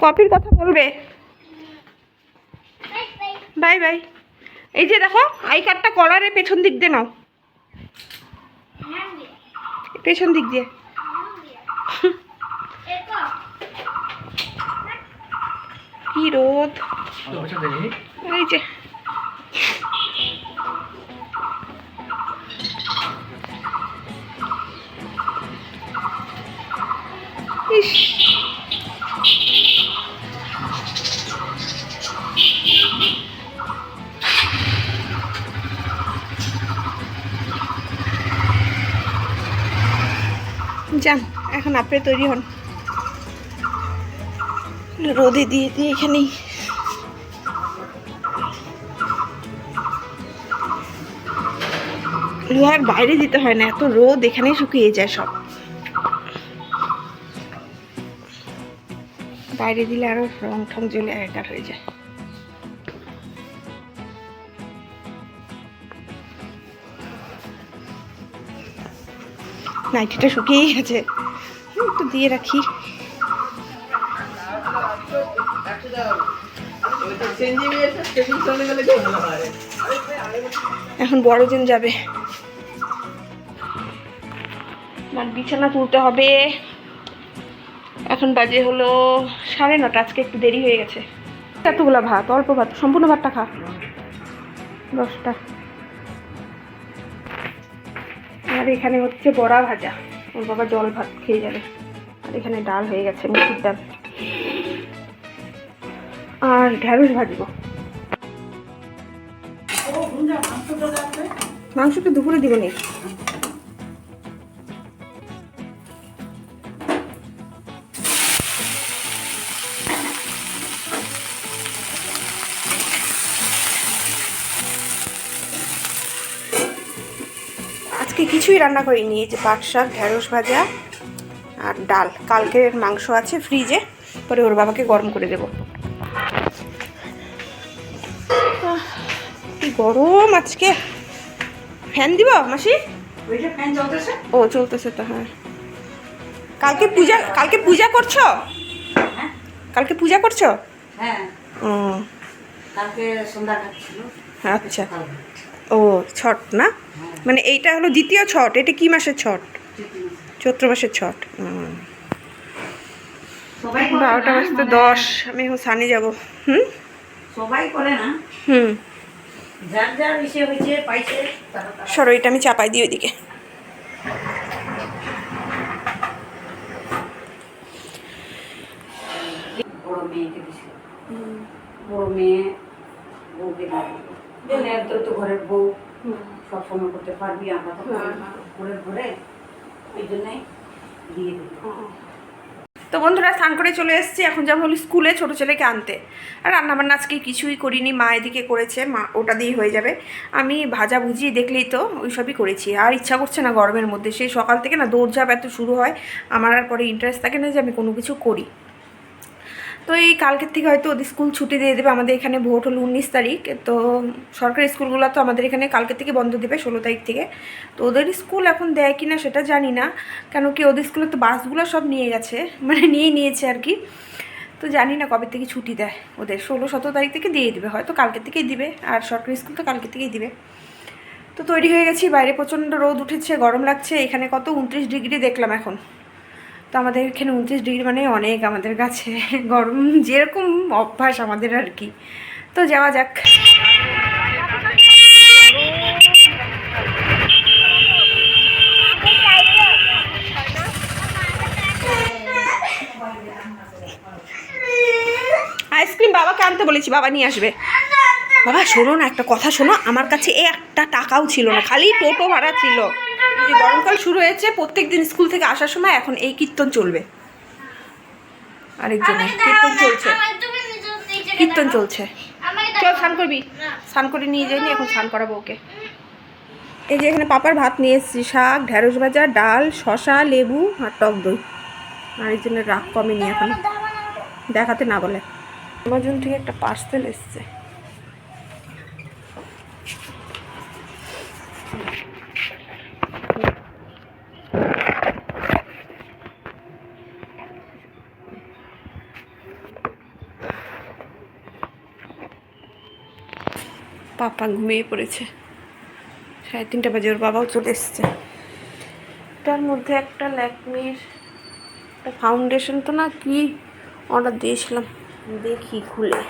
কপির কথা বলবে। Bye bye. এই যে দেখো, আই কার্ডটা কলারে পেছন দিক দিয়ে নাও। পেছন দিক দিয়ে। কি রোদ। এই যে। ইস। আপনি তৈরি হন। রোদে দিয়ে দিয়ে এখানেই। লোহার বাইরে দিতে হয় না, এত রোদ, এখানেই শুকিয়ে যায় সব। বাইরে দিলে আরও রং ঠং জ্বলে একার হয়ে যায়। নাইটিটা শুকিয়েই গেছে। দিয়ে রাখি। এখন বড়জন যাবে। বিছানা তুলতে হবে। এখন বাজে হলো সাড়ে নটা, আজকে একটু দেরি হয়ে গেছে। এতগুলো ভাত, অল্প ভাত, সম্পূর্ণ ভাতটা খা। দশটা। আর এখানে হচ্ছে বড়া ভাজা। ওর বাবা জল ভাত খেয়ে যাবে। এখানে ডাল হয়ে গেছে, মুসুর ডাল। আর ঢ্যাঁড়স ভাজবো। মাংসটা দুপুরে দিব নি। আজকে কিছুই রান্না করিনি, এই যে পাট শাক ঢেঁড়স ভাজা আর ডাল। কালকের মাংস আছে ফ্রিজে পরে ওর বাবাকে গরম করে দেব। কি গরম আজকে। ফ্যান দিব মাসি? ও চলতেছে তো হ্যাঁ। কালকে পূজা কালকে পূজা করছ? কালকে পূজা করছ? হ্যাঁ। ও। কালকে সন্ধ্যা ছিল। আচ্ছা। ও ছট না? মানে এইটা হলো দ্বিতীয় ছট এটা কি মাসের ছট? চৈত্র মাসের ছট। বারোটা বাজতে মানে দশ আমি এখন সানে যাব। হুম? সবাই করে না। হুম। সরো এটা আমি চাপাই দিই ওইদিকে। বড় মেয়েকে দিছিল বড় মেয়ে বউকে তো ঘরের বউ। সব সময় করতে পারবি আমরা তো ঘরের ঘরে তো বন্ধুরা, স্নান করে চলে এসেছি। এখন যেমন হলো স্কুলে ছোটো ছেলেকে আনতে। আর রান্নাবান্না আজকে কিছুই করিনি। মা এদিকে করেছে, মা ওটা দিয়েই হয়ে যাবে। আমি ভাজা ভুজি দেখলেই তো ওই সবই করেছি। আর ইচ্ছা করছে না গরমের মধ্যে। সেই সকাল থেকে না দৌড়ঝাপ এত শুরু হয়। আমার আর পরে ইন্টারেস্ট থাকে না যে আমি কোনো কিছু করি। তো এই কালকের থেকে হয়তো ওদের স্কুল ছুটি দিয়ে দেবে। আমাদের এখানে ভোট হলো উনিশ তারিখ। তো সরকারি স্কুলগুলো তো আমাদের এখানে কালকের থেকে বন্ধ দেবে, ষোলো তারিখ থেকে। তো ওদের স্কুল এখন দেয় কি না সেটা জানি না। কেন কি ওদের স্কুলে তো বাসগুলো সব নিয়ে গেছে মানে নিয়ে নিয়েছে আর কি। তো জানি না কবে থেকে ছুটি দেয় ওদের। ষোলো, সতেরো তারিখ থেকে দিয়ে দেবে, হয়তো কালকে থেকেই দিবে। আর সরকারি স্কুল তো কালকে থেকেই দিবে। তো তৈরি হয়ে গেছি, বাইরে প্রচণ্ড রোদ উঠেছে, গরম লাগছে। এখানে কত উনত্রিশ ডিগ্রি দেখলাম এখন। তো আমাদের এখানে উনত্রিশ ডিগ্রি মানে অনেক আমাদের কাছে গরম, যেরকম অভ্যাস আমাদের আর কি। তো যাওয়া যাক। আইসক্রিম বাবাকে আনতে বলেছি, বাবা নিয়ে আসবে। বাবা, শোনো না, একটা কথা শোনো, আমার কাছে এ একটা টাকাও ছিল না, খালি টোটো ভাড়া ছিল। এই গরমকাল শুরু হয়েছে প্রত্যেক দিন স্কুল থেকে আসার সময় এখন এই কীর্তন চলবে। আরেকজন কীর্তন চলছে। কীর্তন চলছে। চল স্নান করবি। স্নান করে নিয়ে যাইনি এখন স্নান করাবো ওকে। এই যে এখানে পাপার ভাত নিয়ে এসেছি শাক ঢ্যাঁড়স ভাজা ডাল শশা লেবু আর টক দই। আরেকজনের রাগ কমেনি এখন। দেখাতে না বলে। আমার জন্য ঠিক একটা পার্সেল এসছে। পাপা ঘুমিয়ে পড়েছে। সাড়ে তিনটা বাজে, ওর বাবাও চলে এসছে। তার মধ্যে একটা ল্যাকমির, একটা ফাউন্ডেশন তো না কি? অর্ডার দিয়েছিলাম। দেখি খুলে।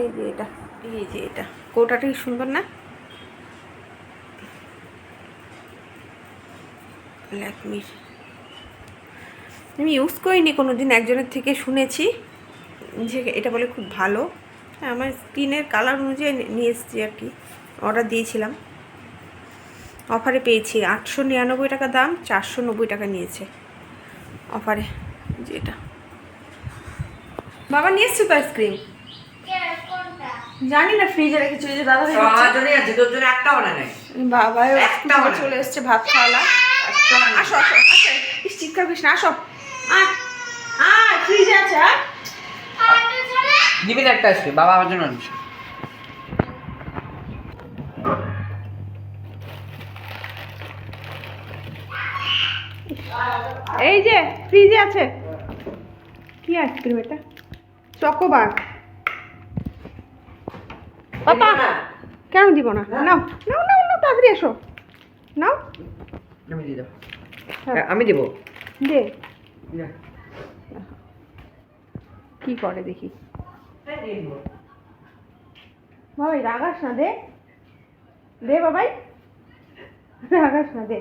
এই যে এটা এই যে এটা। কোটাটা কি সুন্দর না? ল্যাকমির আমি ইউজ করিনি কোনো দিন একজনের থেকে শুনেছি যে এটা বলে খুব ভালো। হ্যাঁ, আমার স্কিনের কালার অনুযায়ী নিয়ে এসেছি আর কি। অর্ডার দিয়েছিলাম। অফারে পেয়েছি। আটশো নিরানব্বই টাকা দাম চারশো নব্বই টাকা নিয়েছে। অফারে যেটা বাবা নিয়ে এসছো তো আইসক্রিম জানি না ফ্রিজে রেখেছি ওই যে দাদা আমার জন্যই আছে তোর জন্য একটাও আনা নাই। বাবা একটা। চলে এসছে ভাত খাওয়ালা। আসো আসো আসো ইস, চিৎকার করিস না আসো। আয় ফ্রিজে আছে নিবি না একটা আসবে বাবা আমার জন্য আনিস। এই যে ফ্রিজে আছে। কি আইসক্রিম এটা? Chocobar papa! কেন দিব না? নাও নাও নাও নাও তাড়াতাড়ি এসো। নাও। আমি দিয়ে দেবো হ্যাঁ। হ্যাঁ, আমি দেবো। দে। কি করে দেখি? হ্যাঁ। বাবাই রাগাস না দে। দে বাবাই। রাগাস না দে।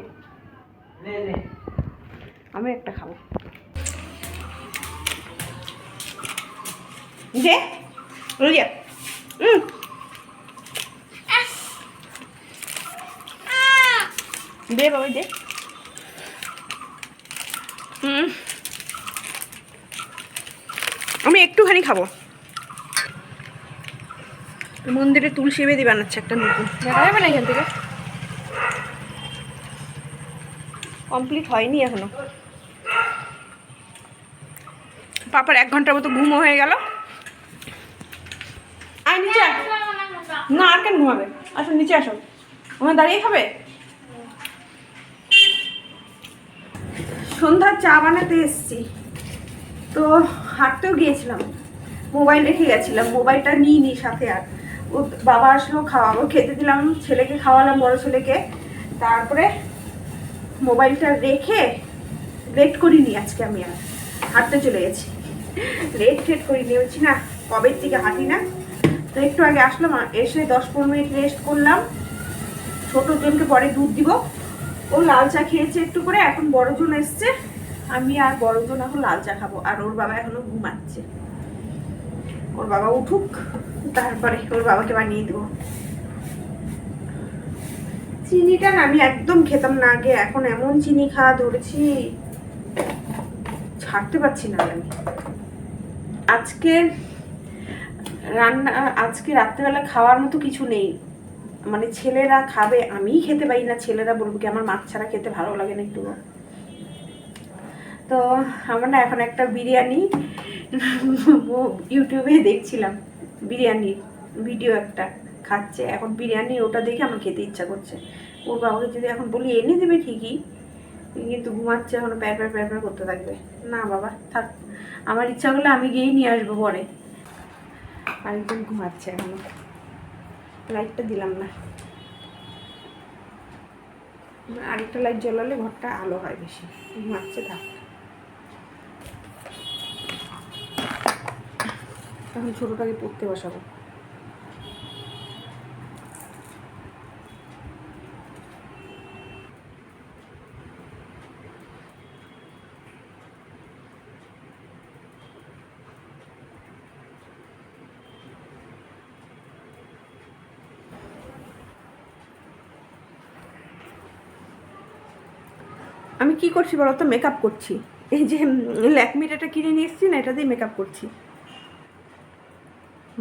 আমি একটা খাব। দে। রুলিয়া হুম দে বাবাই দে। হুম। আমি একটুখানি খাব। মন্দিরে তুলসী বেদি বানাচ্ছে একটা নতুন। দেখা যাবে না এখান থেকে? কমপ্লিট হয়নি এখনও। পাপার এক ঘণ্টার মতো ঘুমো হয়ে গেল। আয় নিচে। না আর কেন ঘুমাবে? আসো নিচে আসো। ওখানে দাঁড়িয়ে খাবে? সন্ধ্যার চা বানাতে এসছি। তো হাঁটতেও গিয়েছিলাম। মোবাইল রেখে গেছিলাম, মোবাইলটা নিই নি সাথে আর। ও বাবা আসলো খাওয়াবো, খেতে দিলাম, ছেলেকে খাওয়ালাম, বড় ছেলেকে। তারপরে মোবাইলটা রেখে লেট করিনি আজকে আমি আর। হাঁটতে চলে গেছি। লেট টেট করিনি, বলছি না, কবের থেকে হাঁটি না। তো একটু আগে আসলাম এসে দশ পনেরো মিনিট রেস্ট করলাম। ছোট জনকে পরে দুধ দিব। ও লাল চা খেয়েছে একটু করে, এখন বড়জন এসছে। আমি আর বড়জন এখন লাল চা খাব, আর ওর বাবা এখনও ঘুমাচ্ছে। ওর বাবা উঠুক, তারপরে ওর বাবাকে বানিয়ে দেবো। চিনিটা আমি একদম খেতাম না আগে, এখন এমন চিনি খাওয়া ধরেছি, ছাড়তে পারছি না আমি। আজকে রান্না, আজকে রাত্রেবেলা খাওয়ার মতো কিছু নেই। মানে ছেলেরা খাবে, আমিই খেতে পারি না, ছেলেরা বলব কি, আমার মাছ ছাড়া খেতে ভালো লাগে না একটু। তো আমার না এখন একটা বিরিয়ানি ইউটিউবে দেখছিলাম বিরিয়ানির ভিডিও একটা খাচ্ছে, এখন বিরিয়ানি ওটা দেখে আমার খেতে ইচ্ছা করছে। ওর বাবাকে যদি এখন বলি, এনে দেবে ঠিকই, কিন্তু ঘুমাচ্ছে এখন, প্যার প্যার প্যার প্যার করতে থাকবে। না বাবা, থাক, আমার ইচ্ছা করলে আমি গিয়েই নিয়ে আসব পরে। আরেকজন ঘুমাচ্ছে এখনও। লাইটটা দিলাম না। আরেকটা লাইট জ্বলালে ঘরটা আলো হয় বেশি। মারছে থাক তখন ছোটোটাকে পড়তে বসাবো। আমি কি করছি বলো তো? মেকআপ করছি। এই যে ল্যাকমির এটা কিনে নিয়ে এসেছি না এটা দিয়ে মেকআপ করছি।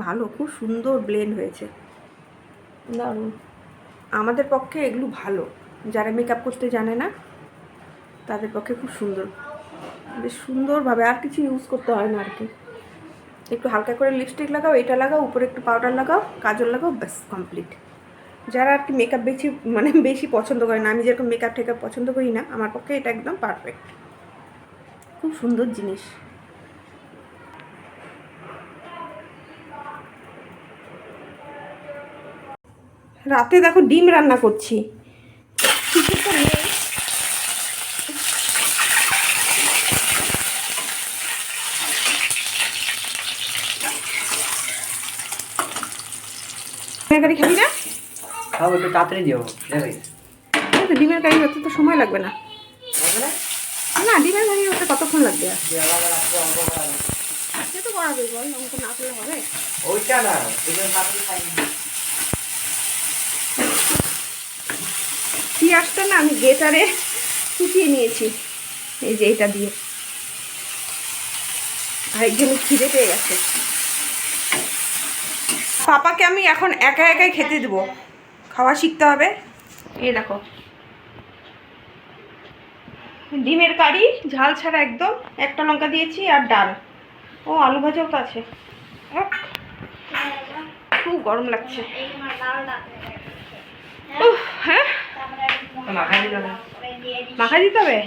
ভালো খুব সুন্দর ব্লেন্ড হয়েছে। দারুণ। আমাদের পক্ষে এগুলো ভালো। যারা মেকআপ করতে জানে না তাদের পক্ষে খুব সুন্দর। বেশ সুন্দরভাবে আর কিছু ইউজ করতে হয় না আর কি একটু হালকা করে লিপস্টিক লাগাও এটা লাগাও উপরে একটু পাউডার লাগাও কাজল লাগাও ব্যাস কমপ্লিট যারা আর কি মেকআপ বেশি মানে বেশি পছন্দ করে না, আমি যেরকম মেকআপ টেকআপ পছন্দ করি না, আমার পক্ষে এটা একদম পারফেক্ট খুব সুন্দর জিনিস। রাতে দেখো ডিম রান্না করছি কিছু তো নেই ডিমের কারি খাবি না খাব একটু তাড়াতাড়ি দিও ডিমের কারি হতে তো সময় লাগবে না। না ডিমের কারি হতে কতক্ষণ লাগবে? সে তো করাবে বল অঙ্ক না করলে হবে। ওইটা না আসতো না আমি গেটারে শুকিয়ে নিয়েছি। এই যে এটা দিয়ে। আরেকজনের খিদে পেয়ে গেছে। পাপাকে আমি এখন একা একাই খেতে দেবো। খাওয়া শিখতে হবে। এ দেখো। ডিমের কারি, ঝাল ছাড়া একদম একটা লঙ্কা দিয়েছি আর ডাল। ও, আলু ভাজাও তো আছে। খুব গরম লাগছে। হ্যাঁ? দিল না মাখা দিতে হবে?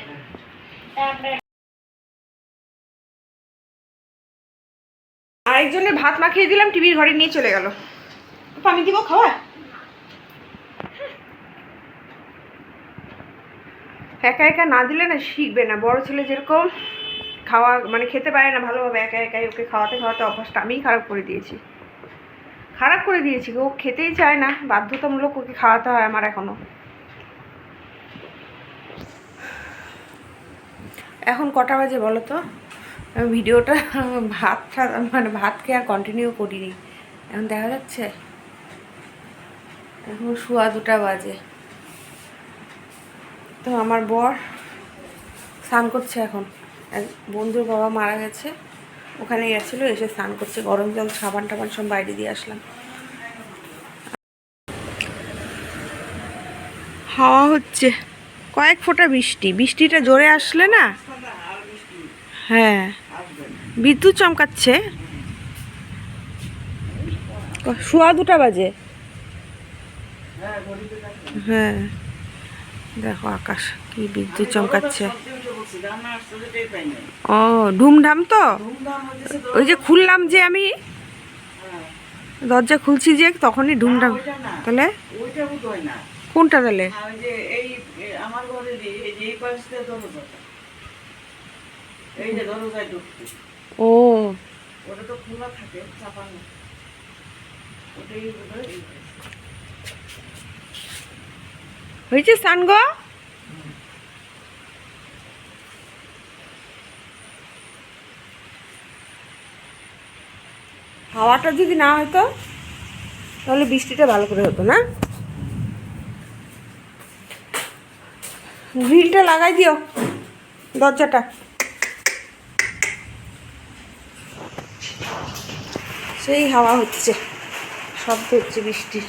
আরেকজনের ভাত মাখিয়ে দিলাম, টিভির ঘরে নিয়ে চলে গেল। আমি দিব খাওয়া? একা একা না দিলে না শিখবে না। বড় ছেলে যেরকম খাওয়া মানে খেতে পারে না ভালোভাবে, একা একাই ওকে খাওয়াতে খাওয়াতে অভ্যাসটা আমিই খারাপ করে দিয়েছি। খারাপ করে দিয়েছি ও খেতেই চায় না, বাধ্যতামূলক ওকে খাওয়াতে হয় আমার এখনও। এখন কটা বাজে বলো তো? ভিডিওটা ভাতটা মানে ভাত খেয়ে আর কন্টিনিউ করিনি। এখন দেখা যাচ্ছে? এখন শোয়া দুটা বাজে। তো আমার বর স্নান করছে এখন। এক বন্ধুর বাবা মারা গেছে ওখানে গেছিল, এসে স্নান করছে। গরম জল, সাবান টাবান সব বাইরে দিয়ে আসলাম। হাওয়া হচ্ছে। কয়েক ফোঁটা বৃষ্টি। বৃষ্টিটা জোরে আসলে না? হ্যাঁ। বিদ্যুৎ চমকাচ্ছে। সোয়া দুটা বাজে। হ্যাঁ। দেখো আকাশ, কি বিদ্যুৎ চমকাচ্ছে। ও, ধুমধাম তো? ওই যে খুললাম যে আমি। দরজা খুলছি যে, তখনই ধুমধাম। তাহলে? কোনটা তাহলে? ও। ওটা তো খোলা থাকে, চাপানো। ওটাই হয়েছে স্নান গো? হাওয়াটা যদি না হতো, তাহলে বৃষ্টিটা ভালো করে হতো না? গ্রিলটা লাগাই দিও, দরজাটা। সেই হাওয়া হচ্ছে, শব্দ হচ্ছে বৃষ্টির।